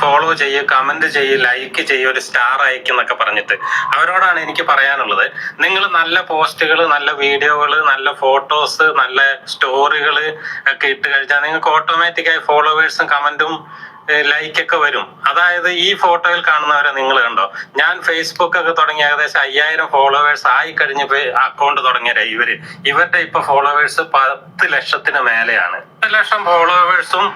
Follow ചെയ്യ് comment ചെയ്യ് like ചെയ്യ് ഒരു സ്റ്റാർ അയക്കുന്നൊക്കെ പറഞ്ഞിട്ട്. അവരോടാണ് എനിക്ക് പറയാനുള്ളത്. നിങ്ങൾ നല്ല പോസ്റ്റുകൾ നല്ല വീഡിയോകൾ നല്ല ഫോട്ടോസ് നല്ല സ്റ്റോറികൾ ഒക്കെ ഇട്ട് കഴിച്ചാൽ നിങ്ങൾക്ക് ഓട്ടോമാറ്റിക്കായി ഫോളോവേഴ്സും കമന്റും ലൈക്കൊക്കെ വരും. അതായത് ഈ ഫോട്ടോയിൽ കാണുന്നവരെ നിങ്ങൾ കണ്ടോ? ഞാൻ ഫേസ്ബുക്ക് ഒക്കെ തുടങ്ങി ഏകദേശം അയ്യായിരം ഫോളോവേഴ്സ് ആയി കഴിഞ്ഞ അക്കൗണ്ട് തുടങ്ങിയവരാ ഇവർ. ഇവരുടെ ഇപ്പൊ ഫോളോവേഴ്സ് പത്ത് ലക്ഷത്തിന് മേലെയാണ്. പത്ത് ലക്ഷം ഫോളോവേഴ്സും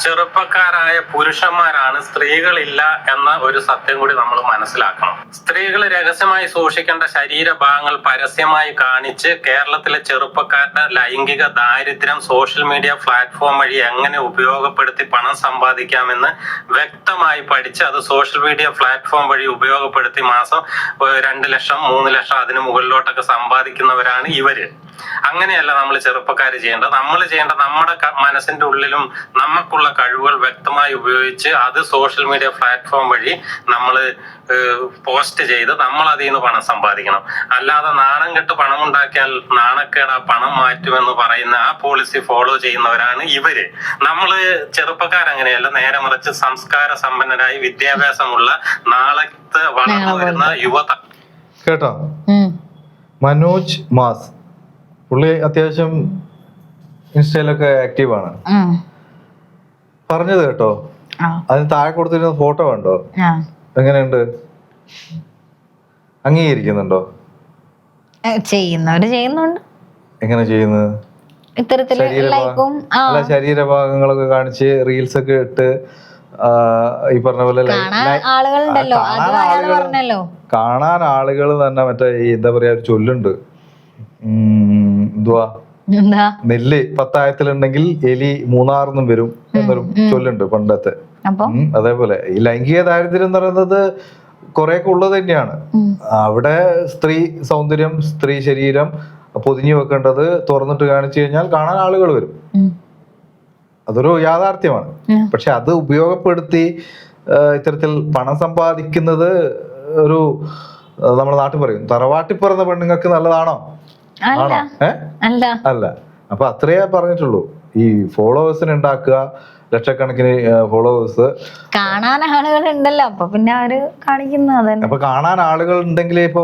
ചെറുപ്പക്കാരായ പുരുഷന്മാരാണ് സ്ത്രീകളില്ല എന്ന ഒരു സത്യം കൂടി നമ്മൾ മനസ്സിലാക്കണം. സ്ത്രീകൾ രഹസ്യമായി സൂക്ഷിക്കേണ്ട ശരീരഭാഗങ്ങൾ പരസ്യമായി കാണിച്ച് കേരളത്തിലെ ചെറുപ്പക്കാരുടെ ലൈംഗിക ദാരിദ്ര്യം സോഷ്യൽ മീഡിയ പ്ലാറ്റ്ഫോം വഴി എങ്ങനെ ഉപയോഗപ്പെടുത്തി പണം സമ്പാദിക്കാമെന്ന് വ്യക്തമായി പഠിച്ച് അത് സോഷ്യൽ മീഡിയ പ്ലാറ്റ്ഫോം വഴി ഉപയോഗപ്പെടുത്തി മാസം രണ്ട് ലക്ഷം മൂന്ന് ലക്ഷം അതിന് മുകളിലോട്ടൊക്കെ സമ്പാദിക്കുന്നവരാണ് ഇവർ. അങ്ങനെയല്ല നമ്മൾ ചെറുപ്പക്കാർ ചെയ്യേണ്ടത്. നമ്മൾ ചെയ്യേണ്ട നമ്മുടെ മനസ്സിന്റെ ഉള്ളിലും നമുക്കുള്ള കഴിവുകൾ വ്യക്തമായി ഉപയോഗിച്ച് അത് സോഷ്യൽ മീഡിയ പ്ലാറ്റ്ഫോം വഴി നമ്മൾ പോസ്റ്റ് ചെയ്ത് നമ്മൾ അതിൽ നിന്ന് പണം സമ്പാദിക്കണം. അല്ലാതെ നാണം കെട്ട് പണം ഉണ്ടാക്കിയാൽ നാണക്കേട് ആ പണം മാറ്റുമെന്ന് പറയുന്ന ആ പോളിസി ഫോളോ ചെയ്യുന്നവരാണ് ഇവർ. നമ്മൾ ചെറുപ്പക്കാരങ്ങനെയല്ല നേരെ മറിച്ച് സംസ്കാര സമ്പന്നരായി വിദ്യാഭ്യാസമുള്ള നാളത്തെ വളർന്നു വരുന്ന യുവത കേട്ടോ. മനോജ് മാസ്. പുള്ളി അത്യാവശ്യം ഇൻസ്റ്റയിലൊക്കെ ആക്റ്റീവാണ്. പറഞ്ഞത് കേട്ടോ. അതിന് താഴെ കൊടുത്തിരുന്ന ഫോട്ടോ കണ്ടോ? എങ്ങനെയുണ്ട്? അംഗീകരിക്കുന്നുണ്ടോ? ചെയ്യുന്നവര് ചെയ്യുന്നുണ്ട്. എങ്ങനെ ചെയ്യുന്നത് ഇത്തരത്തിൽ ശരീരഭാഗങ്ങളൊക്കെ കാണിച്ച് റീൽസ് ഒക്കെ ഇട്ട് ഈ പറഞ്ഞ പോലെ കാണാൻ ആളുകൾ തന്നെ മറ്റേ എന്താ പറയാ ഒരു ചൊല്ലുണ്ട്. എന്തുവാ എന്താ? നെല്ല് പത്തായത്തിലുണ്ടെങ്കിൽ എലി മൂന്നാറിന്നും വരും എന്നൊരു ചൊല്ലുണ്ട് പണ്ടത്തെ. അതേപോലെ. ഈ ലൈംഗിക ദാരിദ്ര്യം എന്ന് പറയുന്നത് കുറെയൊക്കെ ഉള്ളത് തന്നെയാണ്. അവിടെ സ്ത്രീ സൗന്ദര്യം സ്ത്രീ ശരീരം പൊതിഞ്ഞു വെക്കേണ്ടത് തുറന്നിട്ട് കാണിച്ചു കഴിഞ്ഞാൽ കാണാൻ ആളുകൾ വരും. അതൊരു യാഥാർത്ഥ്യമാണ്. പക്ഷെ അത് ഉപയോഗപ്പെടുത്തി ഇത്തരത്തിൽ പണം സമ്പാദിക്കുന്നത് ഒരു നമ്മുടെ നാട്ടിൽ പറയും തറവാട്ടിൽ പിറന്ന പെണ്ണുങ്ങൾക്ക് നല്ലതാണോ? അല്ല. അപ്പൊ അത്രയേ പറഞ്ഞിട്ടുള്ളൂ. ഈ ഫോളോവേഴ്സിന് ഉണ്ടാക്കുക ലക്ഷക്കണക്കിന് ഫോളോവേഴ്സ് കാണാൻ ആളുകൾ ഉണ്ടല്ലോ അപ്പൊ പിന്നെ അവർ കാണിക്കുന്നു അതന്നെ. അപ്പൊ കാണാൻ ആളുകൾ ഉണ്ടെങ്കിൽ ഇപ്പൊ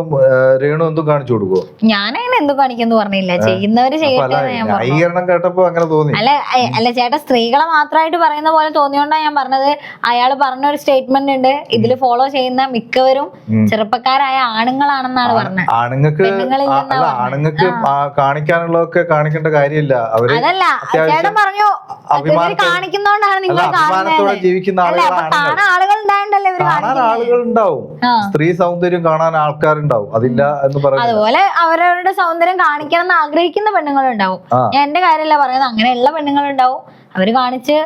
രേണു എന്തും കാണിച്ചു കൊടുക്കുവോ? ഞാനങ്ങനെ എന്തും കാണിക്കുന്നു പറഞ്ഞില്ല. ചെയ്യുന്നവര് ചെയ്യട്ടെ കേട്ടപ്പോ അങ്ങനെ തോന്നി. അല്ല അല്ല ചേട്ടാ സ്ത്രീകളെ മാത്രമായിട്ട് പറയുന്ന പോലെ തോന്നിയോണ്ടാ ഞാൻ പറഞ്ഞത്. അയാൾ പറഞ്ഞ ഒരു സ്റ്റേറ്റ്മെന്റ് ഉണ്ട് ഇതിൽ ഫോളോ ചെയ്യുന്ന മിക്കവരും. ചെറുപ്പക്കാരായ ആണുങ്ങളാണെന്നാണ് പറഞ്ഞത്. ആണുങ്ങൾക്ക്. ആണുങ്ങൾക്ക് കാണിക്കാനുള്ളതൊക്കെ കാണിക്കേണ്ട കാര്യമില്ല. അവർ അതല്ല ചേട്ടൻ പറഞ്ഞു ഇവർ അല്ല നിങ്ങൾ അഭിമാനത്തോടെ ജീവിക്കുന്ന ആളുകളാണ് ആളുകൾ കാണാൻ ഉണ്ടാവും സ്ത്രീ സൗന്ദര്യം കാണാൻ ആൾക്കാരുണ്ടാവും. അതില്ല എന്ന് പറയുന്നത്. അതുപോലെ അവരവരുടെ സൗന്ദര്യം കാണിക്കണം എന്ന് ആഗ്രഹിക്കുന്ന പെണ്ണുങ്ങളുണ്ടാവും. എന്റെ കാര്യമല്ല പറയുന്നത്. അങ്ങനെയുള്ള പെണ്ണുങ്ങളുണ്ടാവും. അവർ കാണിച്ച്.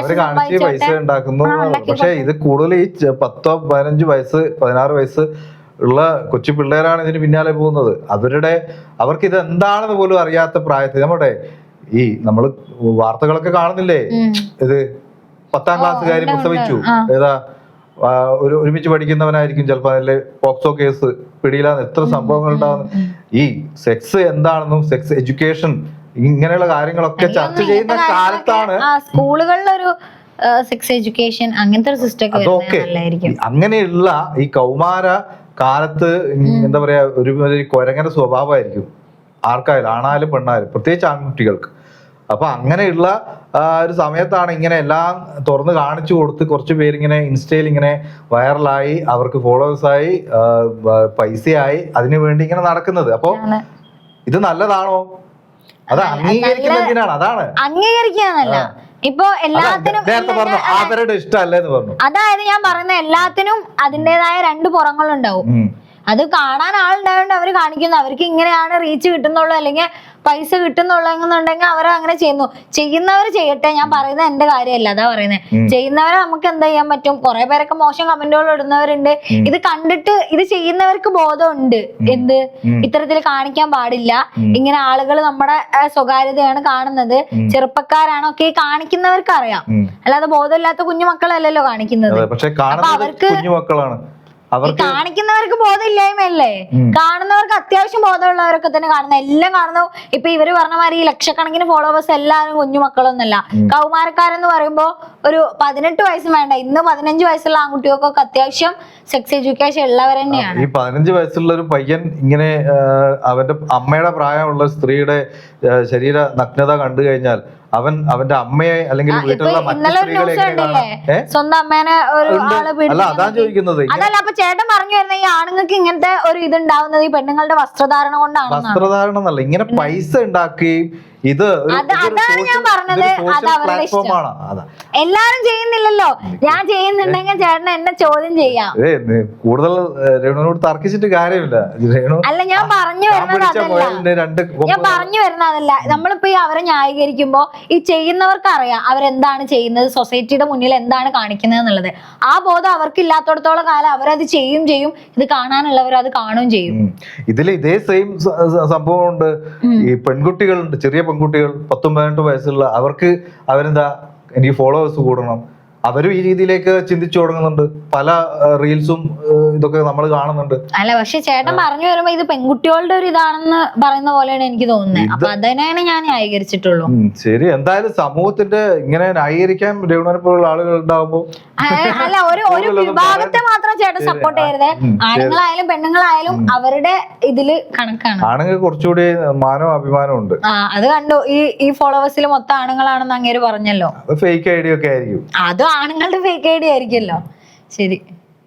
അവർ കാണിച്ച് പൈസ ഉണ്ടാക്കുന്നു പക്ഷെ ഇത് കൂടുതൽ ഈ പത്തോ പതിനഞ്ച് വയസ്സ് പതിനാറ് വയസ്സ് ഉള്ള കൊച്ചു പിള്ളേരാണ് ഇതിന് പിന്നാലെ പോകുന്നത്. അവരുടെ അവർക്ക് ഇത് എന്താണെന്ന് പോലും അറിയാത്ത പ്രായത്തിൽ. നമ്മുടെ ഈ നമ്മൾ വാർത്തകളൊക്കെ കാണുന്നില്ലേ. ഇത് പത്താം ക്ലാസ്സുകാരി ഉണ്ട്. പ്രസവിച്ചു. ഏതാ ഒരു ഒരുമിച്ച് പഠിക്കുന്നവനായിരിക്കും ചിലപ്പോ അതിലെ പോക്സോ കേസ് പിടിയിലാന്ന് എത്ര സംഭവങ്ങൾ ഉണ്ടാകുന്നു ഈ സെക്സ് എന്താണെന്നും സെക്സ് എഡ്യൂക്കേഷൻ ഇങ്ങനെയുള്ള കാര്യങ്ങളൊക്കെ ചർച്ച ചെയ്യുന്ന കാലത്താണ് സ്കൂളുകളിലൊരു സെക്സ് എഡ്യൂക്കേഷൻ അങ്ങനത്തെ ഒരു സിസ്റ്റം അതൊക്കെ അങ്ങനെയുള്ള ഈ കൗമാര കാലത്ത് എന്താ പറയാ ഒരു ഒരു കൊരങ്ങന്റെ സ്വഭാവമായിരിക്കും. ആർക്കായാലും ആണായാലും പെണ്ണായാലും പ്രത്യേകിച്ച് ആൺകുട്ടികൾക്ക്. അപ്പൊ അങ്ങനെയുള്ള ഒരു സമയത്താണ് ഇങ്ങനെ എല്ലാം തുറന്ന് കാണിച്ചു കൊടുത്ത് കുറച്ച് പേരിങ്ങനെ ഇൻസ്റ്റയിൽ ഇങ്ങനെ വൈറലായി അവർക്ക് ഫോളോവേഴ്സായി പൈസയായി അതിനു വേണ്ടി ഇങ്ങനെ നടക്കുന്നത്. അപ്പൊ ഇത് നല്ലതാണോ? അത് അംഗീകരിക്കുന്നതിനാണ് അതാണ്. അംഗീകരിക്കാന്നല്ല ഇപ്പൊ എല്ലാത്തിനും അതായത് ഞാൻ പറയുന്ന എല്ലാത്തിനും അതിന്റെതായ രണ്ട് പുറങ്ങളുണ്ടാവും. അത് കാണാൻ ആളുണ്ടായോണ്ട് അവർ കാണിക്കുന്നു. അവർക്ക് ഇങ്ങനെയാണ് റീച്ച് കിട്ടുന്നുള്ളൂ അല്ലെങ്കിൽ പൈസ കിട്ടുന്നുള്ളു എന്നുണ്ടെങ്കിൽ അവർ അങ്ങനെ ചെയ്യുന്നു. ചെയ്യുന്നവർ ചെയ്യട്ടെ ഞാൻ പറയുന്നത് എന്റെ കാര്യമല്ല അതാ പറയുന്നത് ചെയ്യുന്നവരെ നമുക്ക് എന്താ ചെയ്യാൻ പറ്റും? കുറെ പേരൊക്കെ മോശം കമന്റുകൾ ഇടുന്നവരുണ്ട്. ഇത് കണ്ടിട്ട് ഇത് ചെയ്യുന്നവർക്ക് ബോധമുണ്ട്. എന്ത്. ഇത്തരത്തിൽ കാണിക്കാൻ പാടില്ല. ഇങ്ങനെ ആളുകൾ നമ്മുടെ സ്വകാര്യതയാണ് കാണുന്നത്. ചെറുപ്പക്കാരാണോ ഒക്കെ ഈ കാണിക്കുന്നവർക്ക് അറിയാം അല്ലാതെ ബോധമില്ലാത്ത കുഞ്ഞു മക്കളല്ലല്ലോ കാണിക്കുന്നത് കാണുന്നത് അവർക്ക് അവർക്ക് കാണിക്കുന്നവർക്ക് ബോധമില്ലായ്മയല്ലേ? കാണുന്നവർക്ക് അത്യാവശ്യം ബോധമുള്ളവരൊക്കെ തന്നെ കാണുന്ന. എല്ലാം കാണുന്നു. ഇപ്പൊ ഇവർ പറഞ്ഞ മാതിരി ഈ ലക്ഷക്കണക്കിന് ഫോളോവേഴ്സ് എല്ലാവരും കുഞ്ഞു മക്കളൊന്നുമല്ല കൗമാരക്കാരെന്ന് പറയുമ്പോ ഒരു പതിനെട്ട് വയസ്സ് വേണ്ട. ഇന്ന് പതിനഞ്ച് വയസ്സുള്ള ആൺകുട്ടികൾക്കൊക്കെ അത്യാവശ്യം സെക്സ് എഡ്യൂക്കേഷൻ ഉള്ളവർ തന്നെയാണ്. ഈ പതിനഞ്ച് വയസ്സുള്ള ഒരു പയ്യൻ ഇങ്ങനെ അവന്റെ അമ്മയുടെ പ്രായമുള്ള സ്ത്രീയുടെ ശരീര നഗ്നത കണ്ടു കഴിഞ്ഞാൽ അവൻ അവന്റെ അമ്മയെ അല്ലെങ്കിൽ വീട്ടിലുള്ള മറ്റു സ്ത്രീകളെ സ്വന്തം അമ്മേനെ ഒരു അല്ല അതാ ചോദിക്കുന്നത്. ഇങ്ങനെ അതല്ല അപ്പൊ ചേട്ടൻ പറഞ്ഞു വരുന്ന ഈ ആണുങ്ങൾക്ക് ഇങ്ങനത്തെ ഒരു ഇത് ഉണ്ടാവുന്നത് ഈ പെണ്ണുങ്ങളുടെ വസ്ത്രധാരണ കൊണ്ടാണ് വസ്ത്രധാരണം എന്നല്ല ഇങ്ങനെ പൈസ ഉണ്ടാക്കുകയും ഇത് അതാണ് ഞാൻ പറഞ്ഞത്. ഇതൊരു അത് അവരുടെ ഇഷ്ടം. അതാ. എല്ലാരും ചെയ്യുന്നില്ലല്ലോ. ഞാൻ ചെയ്യുന്നുണ്ടെങ്കിൽ ചേട്ടൻ എന്നെ ചോദ്യം ചെയ്യാം. കൂടുതൽ രേണുവിനോട് തർക്കിച്ചിട്ട് കാര്യമില്ല. രേണു അല്ല ഞാൻ പറഞ്ഞു വരുന്നത് അതല്ല. ഞാൻ പറഞ്ഞു വരുന്നത് അതല്ല. നമ്മളിപ്പോ ഈ അവരെ ന്യായീകരിക്കുമ്പോ ഈ ചെയ്യുന്നവർക്ക് അറിയാം അവരെന്താണ് ചെയ്യുന്നത് സൊസൈറ്റിയുടെ മുന്നിൽ എന്താണ് കാണിക്കുന്നത് എന്നുള്ളത്. ആ ബോധം അവർക്ക് ഇല്ലാത്തടത്തോളം കാലം അവരത് ചെയ്യും ചെയ്യും ഇത് കാണാനുള്ളവർ അത് കാണുകയും ചെയ്യും. ഇതിൽ ഇതേ സെയിം സംഭവം ഉണ്ട് ഈ പെൺകുട്ടികളുണ്ട് ചെറിയ പെൺകുട്ടികൾ പത്തും പതിനെട്ടും വയസ്സുള്ള അവർക്ക് അവരെന്താ എനിക്ക് ഫോളോവേഴ്സ് കൂടണം. അവരും ഈ രീതിയിലേക്ക് ചിന്തിച്ചു തുടങ്ങുന്നുണ്ട്. പല റീൽസും ഇതൊക്കെ നമ്മൾ കാണുന്നുണ്ട്. അല്ല പക്ഷെ ചേട്ടൻ പറഞ്ഞു വരുമ്പോ ഇത് പെൺകുട്ടികളുടെ ഒരു ഇതാണെന്ന് പറയുന്ന പോലെയാണ് എനിക്ക് തോന്നുന്നത് അപ്പൊ അതിനെയാണ് ഞാൻ ന്യായീകരിച്ചിട്ടുള്ളൂ. ശരി. എന്തായാലും സമൂഹത്തിന്റെ ഇങ്ങനെ ന്യായീകരിക്കാൻ രഘുവിനെ പോലുള്ള ആളുകൾ ഉണ്ടാവുമ്പോ അല്ല ഒരു ഒരു വിഭാഗത്തെ മാത്രം ചേട്ടൻ സപ്പോർട്ട് ചെയ്യരുത്. ആണുങ്ങളായാലും പെണ്ണുങ്ങളായാലും അവരുടെ ഇതിൽ കണക്കാണ്. ആണുങ്ങൾ കുറച്ചുകൂടി മാനവും അഭിമാനവും ഉണ്ട്. അത് കണ്ടു. ഈ ഈ ഫോളോവേഴ്സിൽ മൊത്തം ആണുങ്ങളാണെന്ന് അങ്ങേര് പറഞ്ഞല്ലോ. അത് ഫേക്ക് ഐഡിയ ഒക്കെ ആയിരിക്കും. അത് ആണുങ്ങളുടെ ഫേക്ക് ഐഡി ആയിരിക്കുമല്ലോ ശരി.